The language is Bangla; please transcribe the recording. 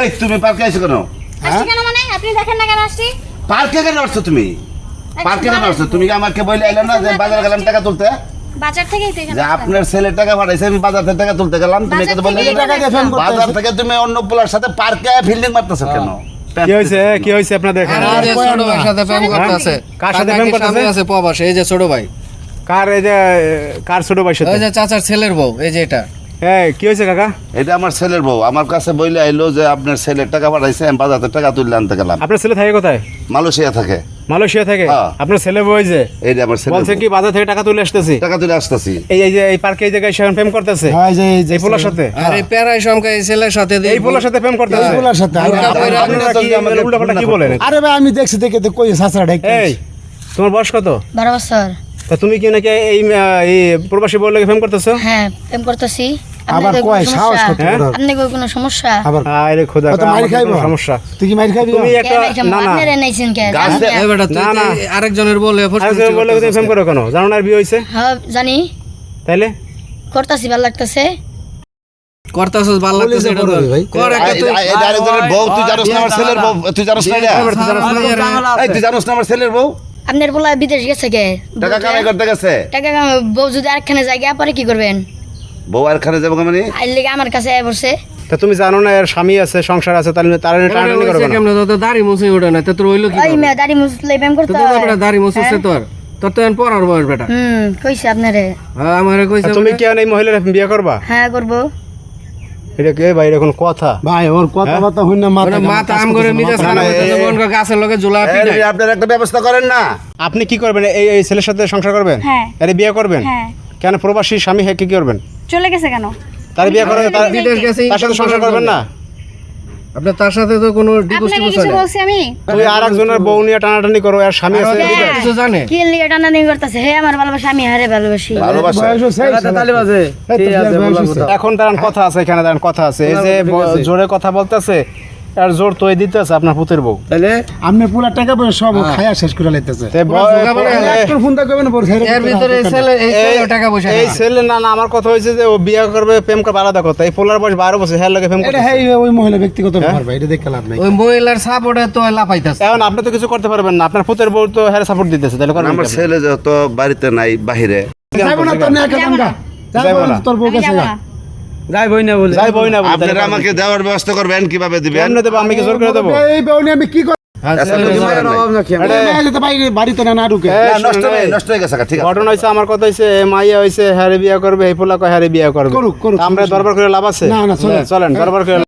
এই তুমি পার্কে আইছো কেন? আসছি কেন মানে? আপনি দেখেন না কেন আসছি? পার্কে কেন আসছো তুমি? পার্কে কেন আসছো? তুমি কি আমাকে বলে না যে বাজার গেলাম টাকা তুলতে? বাজার থেকেই তো এখানে আপনার ছেলে টাকা পাঠাইছে আমি বাজার থেকে টাকা তুলতে গেলাম তুমি বাজার বললে থেকে টাকা দিয়ে ফোন করতে বাজার থেকে তুমি অন্য পোলার সাথে পার্কে ফিল্ডিং মারতেছো কেন? কি হয়েছে? কি আর ছোট ভাইয়ের সাথে প্রেম করতেছে। কার সাথে কাকা প্রেম করতেছে? আছে প্রবাসে এই যে ছোট ভাই। কার এই যে কার ছোট ভাই সাথে? ওই যে চাচার ছেলের বউ এই যে এটা। এই কি হয়েছে কাকা? এটা আমার ছেলের বউ। আমার কাছে বইলে আইলো যে আপনার ছেলে টাকা পাঠাইছে আমি বাজার থেকে টাকা তুলে আনতে গেলাম। আপনার ছেলে থাকে কোথায়? মালয়েশিয়া থাকে। মালয়েশিয়া থেকে? হ্যাঁ। আপনার ছেলে বই যে? এইটা আমার ছেলে বলছে কি বাজার থেকে টাকা তুলে আসতেছি? টাকা তুলে আসতেছি। এই এই যে এই পার্কে এই জায়গায় সেখানে প্রেম করতেছে? হ্যাঁ, যে- এই যে পোলার সাথে? আর এই প্যারাই সমকা এই ছেলের সাথে এই পোলার সাথে প্রেম করতেছে? এইগুলোর সাথে আপনারা কি আমাকে উল্টাপাল্টা কি বলেন? আরে ভাই আমি দেখছি দেখে তো কই সাসরা ঢেকে এই তোমার বয়স কত? বারো বছর। তা তুমি কি নাকি এই এই প্রবাসী বউর লাগে প্রেম করতেছো? হ্যাঁ প্রেম করতেছি। আবার কয়? সাহস করতে হ্যাঁ? পারো। আপনি কই কোনো সমস্যা? আবার আরে খোদা কত মাইর খাইবো? সমস্যা। তুই কি মাইর খাবি তুমি একটা না না। আপনারা এনেছেন কে? গাছ দে- এই বেটা তুই না, না। আরেকজনের বলে বলে তুমি করো কেন? জানো না বিয়ে হয়েছে হ্যাঁ জানি। তাইলে? করতাছি ভালো লাগতেছে। করতাছস ভালো লাগতেছে এটা ভাই। কর একটা তুই। এই- এই আরেকজনের বউ তুই জানোস না আমার ছেলের বউ তুই জানোস না এই তুই জানোস না আমার ছেলের বউ? আপনার বলা বিদেশ গেছে কে? টাকা কামাই করতে গেছে? টাকা বউ যদি আরেকখানে জায়গা পরে কি করবেন? বউ আর খানে যাব মানে আইলে লেগে আমার কাছে আয় পড়ছে। তা তুমি জানো না এর স্বামী আছে সংসার আছে তাহলে তার টানাটানি করো কেন কেমনে? তো দাড়ি মুছে ওঠে না তো তোর হইল কি ওই মেয়ে দাড়ি মুছলে প্রেম করতে হয়। দাড়ি মুছছে তোর। তোর তো এখন পড়ার বয়স বেটা। হুম কইছে আপনারে। হ্যাঁ আমারে কইছে তুমি কি এই মহিলার বিয়ে করবা? হ্যাঁ করব। এটা কে ভাই এখন কথা? ভাই ওর কথা কথা হই না মাথা মাথা আম করে মিজাজ হইতেছে মন করে গাছের লগে আপনার একটা ব্যবস্থা করেন না। আপনি কি করবেন? এই এই ছেলের সাথে সংসার করবেন? হ্যাঁ। আরে বিয়ে করবেন? হ্যাঁ। কেন প্রবাসী স্বামী হ্যাঁ কি করবেন? চলে গেছে কেন? তার বিয়ে করে তার- বিদেশ গেছে তার সাথে সংসার করবেন না? আপনি তার সাথে তো কোনো ডিভোর্স আপনাকে কিছু না। বলছি আমি? তুই আর একজনের বউ নিয়ে টানাটানি করো আর স্বামী আছে কিছু জানে? কি নিয়ে টানা নিয়ে করতেছে। হে আমার ভালোবাসা আমি হারে ভালোবাসি। ভালোবাসা। বয়স হচ্ছে এই শালা। এই তো বিয়ার বয়স হচ্ছে। এখন দাঁড়ান কথা আছে এখানে দাঁড়ান কথা আছে। এই যে জোরে কথা বলতেছে আর জোর তো দিতেছে আপনার পুতের বউ। আপনি পুরা টাকা পয়সা সব খায়া শেষ করে লাইতেছে। তে করবেন এর ভিতরে এই ছেলে এই টাকা পয়সা এই ছেলে না না আমার কথা হয়েছে যে ও বিয়ে করবে প্রেম করবে আলাদা কথা। এই পোলার বয়স বারো বছর হ্যাঁ লাগে প্রেম এটা হ্যাঁ ওই মহিলা ব্যক্তিগত ব্যাপার ভাই এটা দেখে লাভ নাই। ওই মহিলার সাপোর্টে তো লাফাইতাছে। এখন আপনি তো কিছু করতে পারবেন না। আপনার পুতের বউ তো হ্যাঁ সাপোর্ট দিতেছে তাহলে করেন আমার ছেলে যত বাড়িতে নাই বাহিরে। যাইবো না তোর না। তোর বউ আমি কাছে যাব না। যাই বই না বলে। যাই বই না বলে। আপনারা আমাকে দেওয়ার ব্যবস্থা করবেন কীভাবে দিবেন? কেমনে দেবো? আমি কি জোর করে দেবো? এই বেউনি আমি কি করব হ্যাঁ, আচ্ছা, শোনেন, নষ্ট হয়ে হয়ে আমার কথা হয়েছে মাইয়া হয়েছে হ্যারে বিয়ে করবে এই পোলা কয় হ্যারে বিয়া করবে। আমরা দরবার করে লাভ আছে? না, না, চলেন। চলেন দরবার করে